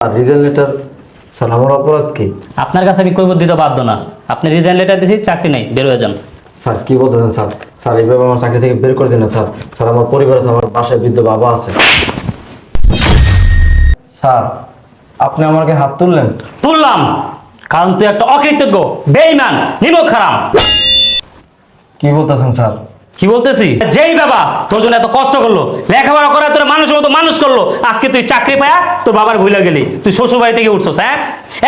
আর Regent letter sir আমার অপরাধ কি? আপনার কাছে আমি কৈবত দিতে বাধ্য না। আপনি রিজাইন লেটার দিয়েছি চাকরি নেই বের হয়ে যান। স্যার কি বলতেছেন স্যার? স্যার এইভাবে আমার চাকরি থেকে বের করে দিন না স্যার। স্যার আমার পরিবার আছে আমার বাসায় বৃদ্ধ বাবা আছে। স্যার আপনি আমাকে হাত তুললেন? তুললাম কারণ তুই একটা অকৃতজ্ঞ বেইমান নিমক খারাম কি বলতেছেন স্যার? কি বলতেছি? যেই বাবা তোর জন্য এত কষ্ট করল লেখাপড়া করে তোর মানুষের মতো মানুষ করল আজকে তুই চাকরি পায়া তোর বাবার ভুলে গেলি তুই শ্বশুর বাড়ি থেকে উঠছস হ্যাঁ?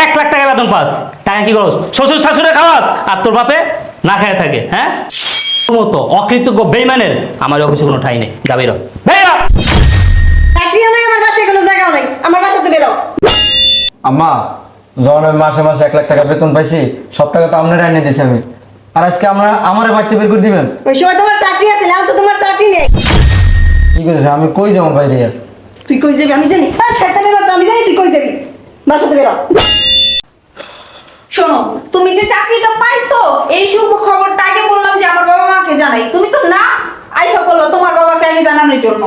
এক লাখ টাকা বেতন পাস টাকা কি করস? শ্বশুর শাশুড়ে খাওয়াস আর তোর বাপে না খায় থাকে হ্যাঁ? মতো অকৃতজ্ঞ বেইমানের আমার অফিসে কোনো ঠাই নেই। যাবি রো বেরো! চাকরিও নাই আমার বাসায় কোনো জায়গাও নাই। আমার বাসাতে বেরো। আম্মা যখন আমি মাসে মাসে এক লাখ টাকা বেতন পাইছি সব টাকা তো আপনারা এনে দিয়েছি আমি। আর আজকে আমরা আমার বাড়িতে বের করে দিবেন? ওই সময় তোমার চাকরি আছে এখন তো তোমার চাকরি নেই। কি করতেছে আমি কই যাব বাইরে? আর? তুই কই যাবি? আমি জানি। আর শয়তানের বাচ্চা আমি জানি তুই কই যাবি। বাসাতে বেরো শোনো তুমি যে চাকরিটা পাইছো এই শুভ খবরটা আগে বললাম যে আমার বাবা মাকে জানাই। তুমি তো না আইসা বলল তোমার বাবাকে আগে জানানোর জন্য।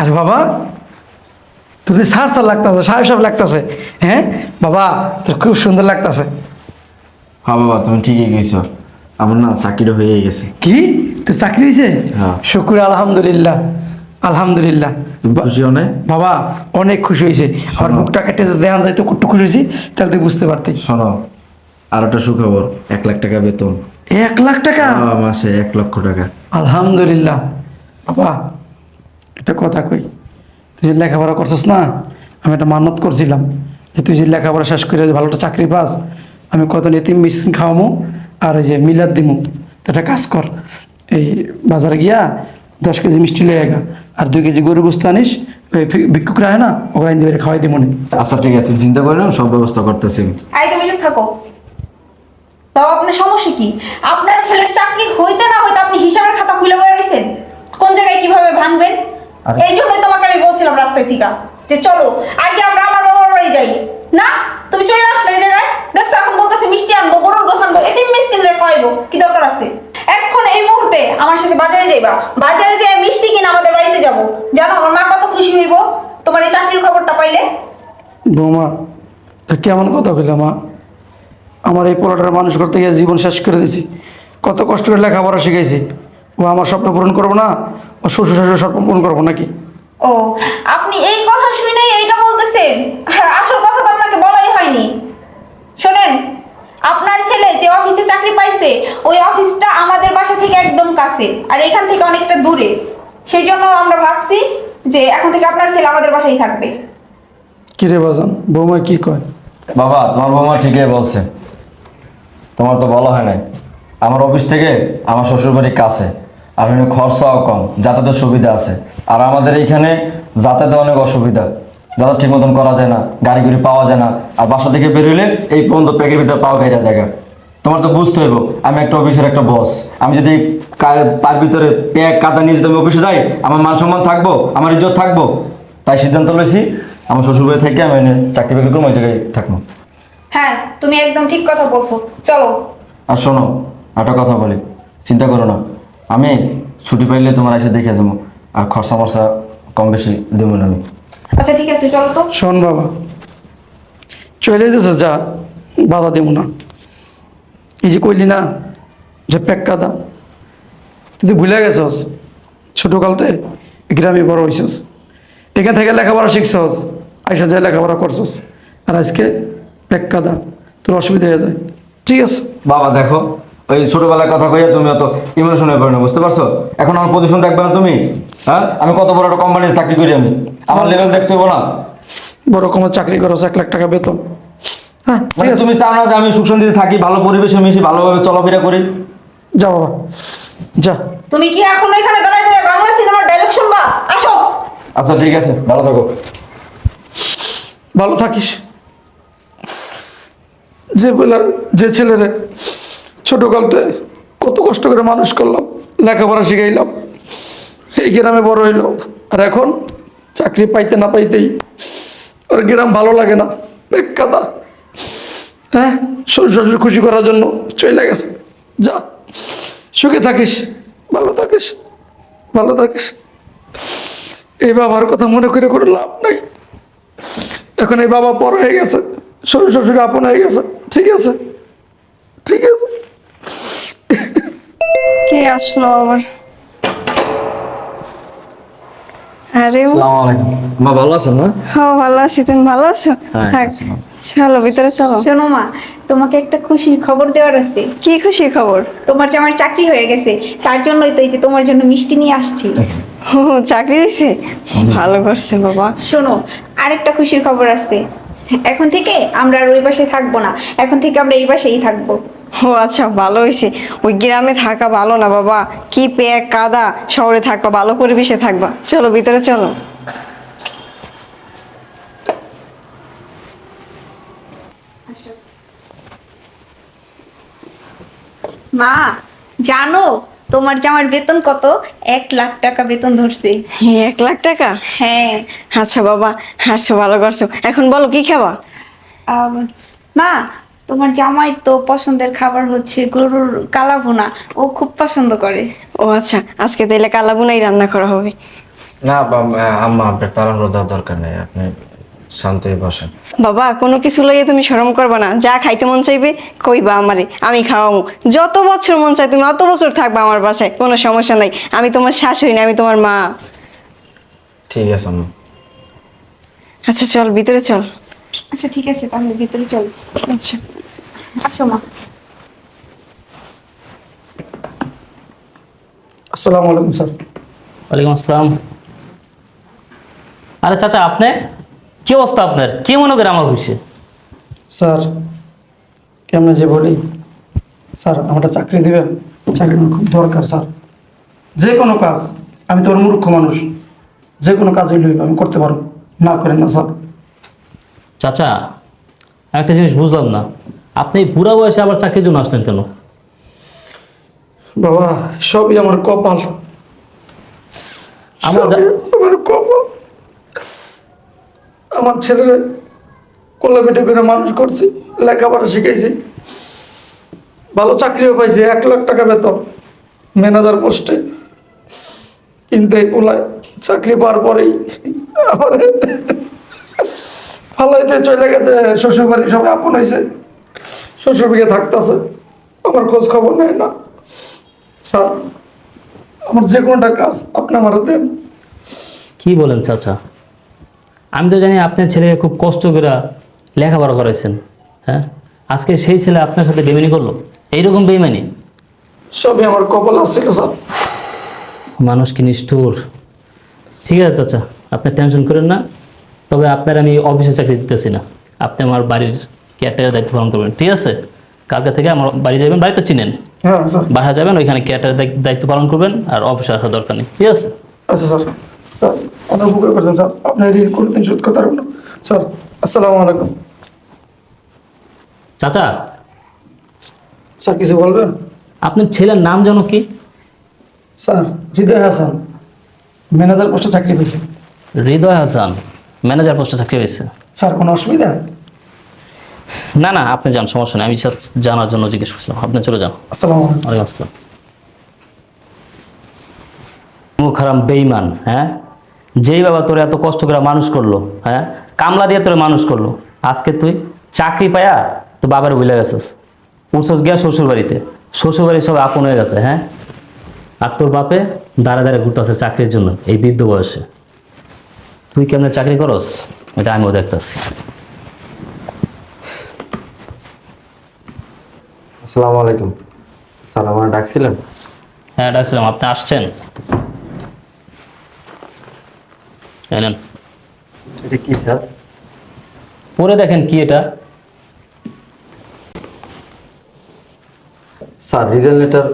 আরে বাবা তোর তো সার সার লাগতেছে সাহেব সাহেব লাগতেছে। হ্যাঁ? বাবা তোর খুব সুন্দর লাগতেছে। হ্যাঁ বাবা তুমি ঠিকই কইছো। আমার না হয়ে গেছে। কি? তোর চাকরি হয়েছে? হ্যাঁ। শুক্র আলহামদুলিল্লাহ। আলহামদুলিল্লাহ। খুশি অনেক বাবা অনেক খুশি হয়েছে। আমার মুখটা কেটে দেখান যায় তো কত খুশি হয়েছি তাহলে তুই বুঝতে পারতি। শোনো আর একটা সুখবর এক লাখ টাকা বেতন। এক লাখ টাকা? বাবা, মাসে এক লক্ষ টাকা। আলহামদুলিল্লাহ। বাবা একটা কথা কই। তুই যে লেখাপড়া করছিস না আমি একটা মানত করছিলাম যে তুই যে লেখাপড়া শেষ করে ভালো একটা চাকরি পাস আমি কত এতিম মেশিন খাওয়ামো আর ওই যে মিলাদ দিমু। তো একটা কাজ কর এই বাজারে গিয়া দশ কেজি মিষ্টি লেগে গা আর দুই কেজি গরু বস্তু আনিস ওই ভিক্ষুকরা হয় না ওখানে দিয়ে খাওয়াই দিমনি আচ্ছা ঠিক আছে চিন্তা করলাম সব ব্যবস্থা করতেছি। আই তুমি চুপ থাকো। বাবা আপনার সমস্যা কি? আপনার ছেলের চাকরি হইতে না হইতে আপনি হিসাবের খাতা খুলে বয়ে রয়েছেন কোন জায়গায় কীভাবে ভাঙবেন? এই জন্যই তোমাকে আমি বলছিলাম রাস্তায় থেকে যে চলো আগে আমরা আমার বাবার বাড়ি যাই। না? তুমি চলে আসলে এই জায়গায়? দেখছ এখন বলতেছে মিষ্টি আনব গরুর গোস আনব এদিন মিষ্টি খাওয়াইবো। কি দরকার আছে? এখন এই মুহূর্তে আমার সাথে বাজারে যাইবা। বাজারে যেয়ে মিষ্টি কিনে আমাদের বাড়িতে যাব। জানো আমার মা কত খুশি হইব। তোমার এই চাকরির খবরটা পাইলে? বৌমা কেমন কথা কইলা মা? আমার এই পোলাটার মানুষ করতে গিয়ে জীবন শেষ করে দিয়েছি। কত কষ্ট করে লেখাপড়া শিখাইছি। ও আমার স্বপ্ন পূরণ করব না? ও শ্বশুর শাশুড়ি স্বপ্ন পূরণ করব নাকি? ও আপনি এই কথা শুনে এইটা বলতেছেন? আর আসল কথা তো আপনাকে বলাই হয়নি। শোনেন আপনার ছেলে যে অফিসে চাকরি পাইছে ওই অফিসটা আমাদের বাসা থেকে একদম কাছে আর এখান থেকে অনেকটা দূরে। সেই জন্য আমরা ভাবছি যে এখন থেকে আপনার ছেলে আমাদের বাসায় থাকবে। কি রে বাজান বৌমা কি কয়? বাবা তোমার বৌমা ঠিকই বলছে। তোমার তো বলা হয় নাই। আমার অফিস থেকে আমার শ্বশুরবাড়ির কাছে। আর এখানে খরচাও কম যাতায়াতের সুবিধা আছে। আর আমাদের এইখানে যাতায়াতে অনেক অসুবিধা। যাতায়াত ঠিক মতন করা যায় না গাড়ি গুড়ি পাওয়া যায় না। আর বাসা থেকে বেরোলে এই পর্যন্ত প্যাকের ভিতরে পাওয়া গাইরা জায়গা। তোমার তো বুঝতে হইব আমি একটা অফিসের একটা বস আমি যদি তার ভিতরে প্যাক কাদা নিয়ে যদি আমি অফিসে যাই আমার মান সম্মান থাকব আমার ইজ্জত থাকব। তাই সিদ্ধান্ত লইছি আমার শ্বশুরবাড়ি থেকে আমি এনে চাকরি বাকরি করব ওই জায়গায় থাকব। হ্যাঁ তুমি একদম ঠিক কথা বলছো। চলো। আর শোনো একটা কথা বলি। চিন্তা করো না। আমি ছুটি পাইলে তোমার এসে দেখে যাব। আর খরচা মরচা কম বেশি দেবো না আমি। আচ্ছা ঠিক আছে চলো তো। শোন বাবা চলে যেতেছিস যা বাধা দেবো না। এই যে কইলি না যে পেক্কাদা তুই তো ভুলে গেছস ছোটোকালতে গ্রামে বড় হইছস। এখান থেকে লেখাপড়া শিখছস আইসা যায় লেখাপড়া করছস আর আজকে পেক্কাদা তোর অসুবিধা হয়ে যায়। ঠিক আছে? বাবা দেখো ওই ছোটবেলার কথা কইয়া তুমি অত ইমোশন হয়ে পড়ো না বুঝতে পারছ? এখন আমার পজিশন দেখবে না তুমি হ্যাঁ? আমি কত বড় একটা কোম্পানিতে চাকরি করি আমি আমার লেভেল দেখতে হব না। বড় কোনো চাকরি করো এক লাখ টাকা বেতন। হ্যাঁ মানে তুমি চাও না যে আমি সুখ শান্তিতে থাকি ভালো পরিবেশে মিশি ভালোভাবে চলাফেরা করি? যা বাবা যা। তুমি কি এখন এখানে দাঁড়ায় দাঁড়ায় বাংলা সিনেমার ডায়লগ শুনবা আসো। আচ্ছা ঠিক আছে ভালো থাকো। ভালো থাকিস। যে বলার যে ছেলেরে ছোটকালতে কত কষ্ট করে মানুষ করলাম, লেখাপড়া শিখাইলাম। এই গ্রামে বড় হইল। আর এখন চাকরি পাইতে না পাইতেই ওর গ্রাম ভালো লাগে না, বেকাদা। হ্যাঁ শ্বশুর শ্বশুর খুশি করার জন্য চলে গেছে। যা, সুখে থাকিস, ভালো থাকিস ভালো থাকিস। এই বাবার কথা মনে করে কোনো লাভ নাই। এখন এই বাবা বড় হয়ে গেছে শ্বশুর শ্বশুর আপন হয়ে গেছে। ঠিক আছে ঠিক আছে। কে আসলো আবার? আরে মা ভালো আছেন না হ্যাঁ ভালো আছি। তুমি ভালো আছো? হ্যাঁ, থাক চলো ভিতরে চলো। শোনো মা তোমাকে একটা খুশির খবর দেওয়ার আছে। কি খুশির খবর? তোমার যে আমার চাকরি হয়ে গেছে তার জন্যই তো এই যে তোমার জন্য মিষ্টি নিয়ে আসছি। ও চাকরি হয়েছে? ভালো করছে বাবা। শোনো আরেকটা খুশির খবর আছে। এখন থেকে আমরা আর ওই পাশে থাকব না। এখন থেকে আমরা এই পাশেই থাকব। ও আচ্ছা ভালো হয়েছে ওই গ্রামে থাকা ভালো না বাবা। কি পেক কাদা শহরে থাকবা ভালো পরিবেশে থাকবা। চলো ভিতরে চলো। মা জানো তোমার জামার বেতন কত? এক লাখ টাকা বেতন ধরছে। এক লাখ টাকা? হ্যাঁ। আচ্ছা বাবা আচ্ছা ভালো করছ। এখন বলো কি খাবা? মা তোমার জামাই তো পছন্দের খাবার হচ্ছে গরুর কালা ভুনা ও খুব পছন্দ করে। ও আচ্ছা আজকে তাইলে কালাবুনাই রান্না করা হবে। না আম্মা আপনার তাড়াহুড়ো দেওয়ার দরকার নেই আপনি শান্তি বসেন। বাবা কোনো কিছু লইয়ে তুমি শরম করবা না যা খাইতে মন চাইবে কইবা আমারে আমি খাওয়ামু। যত বছর মন চাই তুমি অত বছর থাকবা আমার বাসায় কোনো সমস্যা নাই আমি তোমার শাশুড়ি না আমি তোমার মা। ঠিক আছে আম্মা। আচ্ছা চল ভিতরে চল। আচ্ছা ঠিক আছে তাহলে ভিতরে চল। আচ্ছা। আসো মা। আসসালামু আলাইকুম স্যার। ওয়ালাইকুম আসসালাম। আরে চাচা আপনি? কি অবস্থা আপনার? কি মনে করে আমার অফিসে স্যার কেমন যে বলি স্যার আমারটা চাকরি দিবেন। চাকরি খুব দরকার স্যার। যে কোনো কাজ আমি তো মূর্খ মানুষ। যে কোনো কাজ হইলে আমি করতে পারব। না করেন না স্যার। চাচা একটা জিনিস বুঝলাম না। আপনি বুড়া বয়সে আবার চাকরির জন্য আসলেন কেন? বাবা সবই আমার কপাল। আমার আমার কপাল। আমার ছেলের কোলে পিঠে করে মানুষ করছি লেখাপড়া শিখেছি ভালো চাকরিও পাইছি এক লাখ টাকা বেতন ম্যানেজার পোস্টে। কিন্তু এই পোলায় চাকরি পাওয়ার পরেই আমার ফালাইতে চলে গেছে শ্বশুর বাড়ি সবাই আপন হয়েছে শ্বশুর বিয়ে থাকতেছে আমার খোঁজ খবর নেয় না। স্যার আমার যে কোনোটা কাজ আপনি আমার দেন। কি বলেন চাচা? আমি তো জানি আপনার ছেলেকে খুব কষ্ট করে লেখাপড়া করাইছেন হ্যাঁ? আজকে সেই ছেলে আপনার সাথে বেমানি করল এইরকম বেমানি? সবই আমার কপাল আসছিল স্যার। মানুষ কি নিষ্ঠুর? ঠিক আছে চাচা আপনি টেনশন করেন না। তবে আপনার আমি অফিসে চাকরি দিতেছি না। আপনি আমার বাড়ির কেয়ারটেকার দায়িত্ব পালন করবেন। ঠিক আছে? কালকে থেকে আমার বাড়ি যাবেন বাড়ি তো চিনেন। হ্যাঁ বাসা যাবেন ওইখানে কেয়ারটেকার দায়িত্ব পালন করবেন আর অফিসে আসার দরকার নেই। ঠিক আছে? আচ্ছা স্যার। স্যার অনেক উপকার করছেন স্যার। আপনি ঋণ কোনোদিন শোধ করতে পারবেন স্যার আসসালামু আলাইকুম। চাচা? স্যার কিছু বলবেন? আপনার ছেলের নাম যেন কি? স্যার হৃদয় হাসান। ম্যানেজার পোস্টে চাকরি পেয়েছে। হৃদয় হাসান। ম্যানেজার পোস্টে চাকরি পেয়েছে। স্যার কোনো অসুবিধা? না না আপনি যান সমস্যা নেই। আমি just জানার জন্য জিজ্ঞেস করছিলাম। আপনি চলে যান। আসসালামু আলাইকুম। আসসালাম। মুখ হারাম বেইমান হ্যাঁ? যেই বাবা তোর এত কষ্ট করে মানুষ করল হ্যাঁ? কামলা দিয়ে তোর মানুষ করল। আজকে তুই চাকরি পায়া তো বাবার ভুলে গেছিস। উঠছস গিয়া শ্বশুর বাড়িতে শ্বশুর বাড়ি সব আপন হয়ে গেছে হ্যাঁ? আর তোর বাপে দাঁড়া দাঁড়া ঘুরতেছে চাকরির জন্য এই বৃদ্ধ বয়সে। তুই কেমনে চাকরি করস? এটা আমিও দেখতেছি। আসসালামু আলাইকুম। স্যার আমার ডাকছিলেন? হ্যাঁ ডাকছিলাম। আপনি আসছেন? জানেন এটা কি স্যার? পরে দেখেন কি এটা। স্যার রিজাল্ট লেটার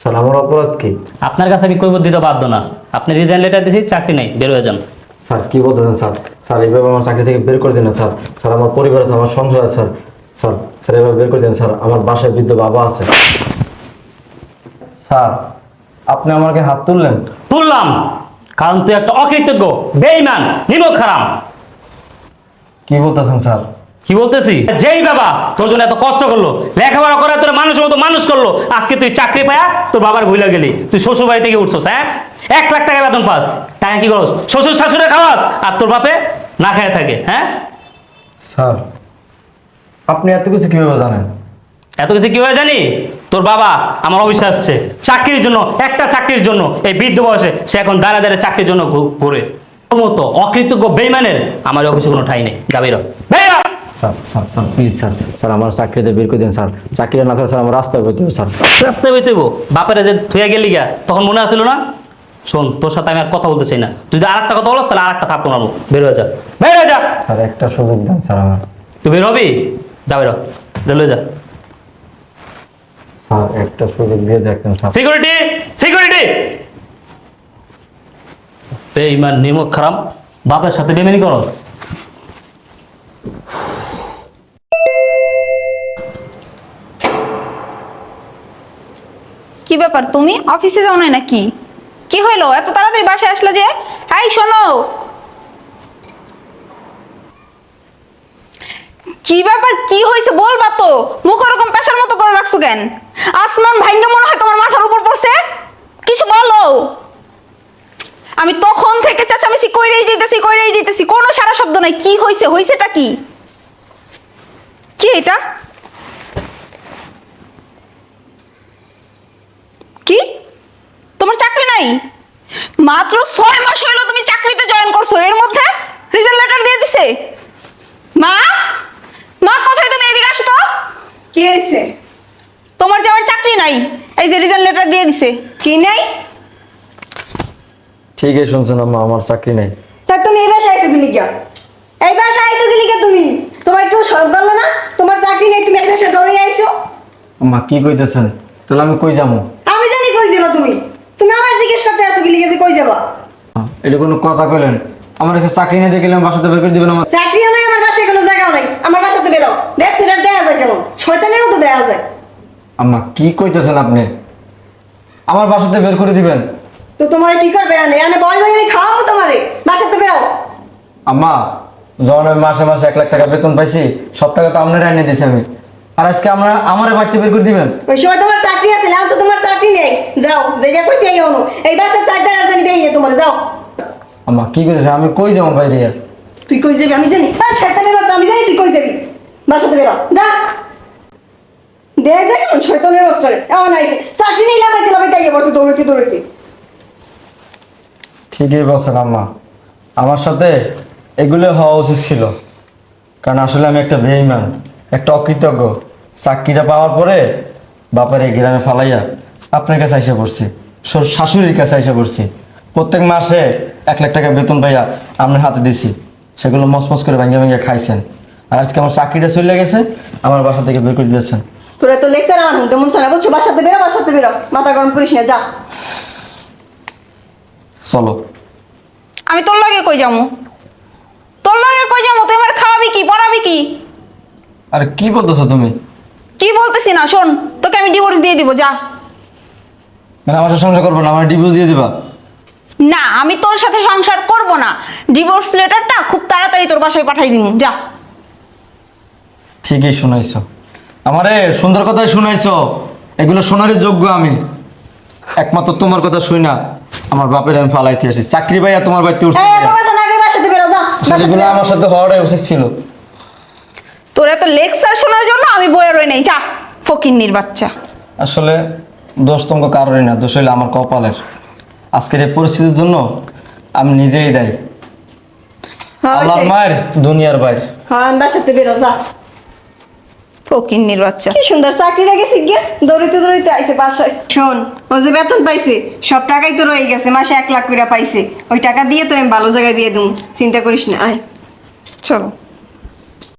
স্যার আমার অপরাধ কি? আপনার কাছে আমি কৈবত দিতে বাধ্য না। আপনি রিজাইন লেটার দিয়েছি চাকরি নেই বের হয়ে যান। স্যার কি বলতেছেন স্যার? স্যার এইভাবে আমার চাকরি থেকে বের করে দিন স্যার। স্যার আমার পরিবার আছে আমার সংসার আছে স্যার। স্যার স্যার এভাবে বের করে দিন স্যার। আমার বাসায় বৃদ্ধ বাবা আছে। স্যার আপনি আমাকে হাত তুললেন? তুললাম। কারণ তুই একটা অকৃতজ্ঞ বেইমান নিমক খারাম কি বলতেছেন স্যার? কি বলতেছি? যেই বাবা তোর জন্য এত কষ্ট করল লেখাপড়া করে তোর মানুষের মতো মানুষ করল আজকে তুই চাকরি পায়া তোর বাবার ভুলে গেলি। তুই শ্বশুর বাড়ি থেকে উঠছস হ্যাঁ? এক লাখ টাকা বেতন পাস। টাকা কি করস শ্বশুর শাশুড়ে খাওয়াস আর তোর বাপে না খায় থাকে হ্যাঁ? স্যার আপনি এত কিছু কীভাবে জানেন? এত কিছু কীভাবে জানি? তোর বাবা আমার অফিসে আসছে চাকরির জন্য একটা চাকরির জন্য এই বৃদ্ধ বয়সে সে এখন দাঁড়া দাঁড়িয়ে চাকরির জন্য ঘুরে। তোর মতো অকৃতজ্ঞ বেইমানের আমার অফিসে কোনো ঠাই নেই। যাবি sir sir sir please sir sir আমার চাকরিতে বের করে দিন স্যার। চাকরি না স্যার আমার রাস্তায় বের করতে স্যার। রাস্তায় বেরোইব বাপেরা যে থুয়ে গেলি গা তখন মনে আসছিল না? শোন তোর সাথে আমি আর কথা বলতে চাই না। তুই যদি আর একটা কথা বলো তাহলে আর একটা থাপ্পড় মারবো। বের হয়ে যা। বের হয়ে যা। স্যার একটা সুযোগ দেন স্যার আমার। তুই বের হবি? যা বের। রেলওয়ে যা। স্যার একটা সুযোগ দিয়ে দেখেন স্যার। সিকিউরিটি! সিকিউরিটি! বেঈমান নিমক খারাপ বাপের সাথে বেমেনি করো কি ব্যাপার তুমি? অফিসে যাও না নাকি? কি হইল? এত তাড়াতাড়ি বাসায় আসলে যে? এই, শোনো। কি ব্যাপার? কি হয়েছে বলবা তো। মুখ ওরকম পেশার মতো করে রাখছো কেন? আসমান ভাঙ্গে মনে হয় তোমার মাথার উপর পড়ছে। কিছু বলো। আমি তখন থেকে চেঁচামেচি কইরেই যেতেছি কইরেই যেতেছি কোনো সারা শব্দ নাই। কি হয়েছে হয়েছেটা কি? কি এটা? কি? তোমার চাকরি নাই? মাত্র ছয় মাস হইল তুমি চাকরিতে জয়েন করছ এর মধ্যে রিজাল্ট লেটার দিয়ে দিছে। মা মা কোথায় তুমি এদিকে আসো তো? কি হয়েছে? তোমার যাওয়ার চাকরি নাই এই যে রিজাল্ট লেটার দিয়ে দিছে। কি নাই? ঠিকই শুনছেন আম্মা আমার চাকরি নেই। তা তুমি এই বাসায় আইছো গিলিকা এই বাসায় আইছো গিলিকা তুমি? তোমার একটু সব বলল না? তোমার চাকরি নেই তুমি এই বাসায় দৌড়ে আইছো? আম্মা কি কইতেছেন? তাহলে আমি কই যাব? আমি জানি কই যাবা তুমি। তুমি আমার জিজ্ঞেস করতে আসো গিলিকা যে কই যাবা? এটা কোনো কথা কইলেন। আমার কাছে চাকরি নিয়ে দেখলাম বাসাতে বের করে দিবেন আমার চাকরি নাই আমার বাসায় কোনো জায়গাও নাই। আমার বাসাতে বেরো। দেখছ এটা দেয়া যায় কেমন? শয়তানেরও তো দেয়া যায়। আম্মা কি কইতেছেন আপনি? আমার বাসাতে বের করে দিবেন। তো তোমার কি করবে? আনে আনে বয় বয় আমি খাওয়াবো তোমারে। বাসাতে বেরো। আম্মা যখন আমি মাসে মাসে এক লাখ টাকা বেতন পাইছি। সব টাকা তো আপনার এনে দিয়েছি আমি। আর আজকে আমরা আমার বাড়িতে বের করে দিবেন? ওই সময় তোমার চাকরি আছে না তো তোমার চাকরি নেই। যাও যেটা কইছি এই অনু এই বাসার চাকরি রাজধানী দেই না তোমার যাও। আম্মা কি কইতেছে? আমি কই যাব বাইরে? আর? তুই কই যাবি? আমি জানি। আর শয়তানের বাচ্চা আমি জানি তুই কই যাবি। বাসাতে বেরো। যা। যায় কেমন শয়তানের বাচ্চারে। এমন আইছে চাকরি নেই লাগাইতে লাগাইতে আইয়ে বসে দৌড়াইতে দৌড়াইতে ঠিকই বলছেন আম্মা। আমার সাথে এগুলো হওয়া উচিত ছিল। কারণ আসলে আমি একটা বেইমান একটা অকৃতজ্ঞ। চাকরিটা পাওয়ার পরে বাপের এই গ্রামে ফালাইয়া আপনার কাছে আইসা পড়ছি শ্বশুর- শাশুড়ির কাছে আইসা পড়ছি। প্রত্যেক মাসে এক লাখ টাকা বেতন পাইয়া আপনার হাতে দিছি। সেগুলো মসমস করে ভেঙে ভেঙে খাইছেন। আর আজকে আমার চাকরিটা চলে গেছে আমার বাসা থেকে বের করে দিয়েছেন। তোরা তো লেকচার আমার হুন তেমন সারা বলছো বাসাতে বেরো বাসাতে বেরো। মাথা গরম করিস না যা। চলো। আমি তোর লগে কই যাব? তোর লগে কই যাব? তুই আমার খাওয়াবি কি পড়াবি কি? আর কি বলতেছো তুমি? কি বলতেছি না? শোন তোকে আমি ডিভোর্স দিয়ে দিব যা। মানে আমার সাথে সংসার করব না আমার ডিভোর্স দিয়ে দিবা? না আমি তোর সাথে সংসার করব না। ডিভোর্স লেটারটা খুব তাড়াতাড়ি তোর বাসায় পাঠাই দিব যা। ঠিকই শুনাইছো। আমারে সুন্দর কথাই শুনাইছো। এগুলো শোনারই যোগ্য আমি। একমাত্র তোমার কথা শুই না আমার বাপের আমি ফালাইতে আসি। চাকরি পাইয়া তোমার বাড়িতে উঠছে আমার সাথে হওয়াটাই উচিত ছিল। তোর এত লেকচার শোনার জন্য আমি বয়ে রই নাই যা ফকিন্নির বাচ্চা। আসলে দোষ তোমাকে কারোরই না দোষ হইলে আমার কপালের। আজকের এই পরিস্থিতির জন্য আমি নিজেই দায়ী। হ্যাঁ, আল্লাহর। মায়ের দুনিয়ার বাইর। হ্যাঁ বাসাতে বেরো যা। ফকিন্নির বাচ্চা। কি সুন্দর চাকরি লেগেছে গিয়ে দৌড়িতে দৌড়িতে আইছে বাসায়। শোন ও যে বেতন পাইছে সব টাকাই তো রয়ে গেছে মাসে এক লাখ করে পাইছে। ওই টাকা দিয়ে তো আমি ভালো জায়গায় বিয়ে দেবো চিন্তা করিস না আয়। চলো।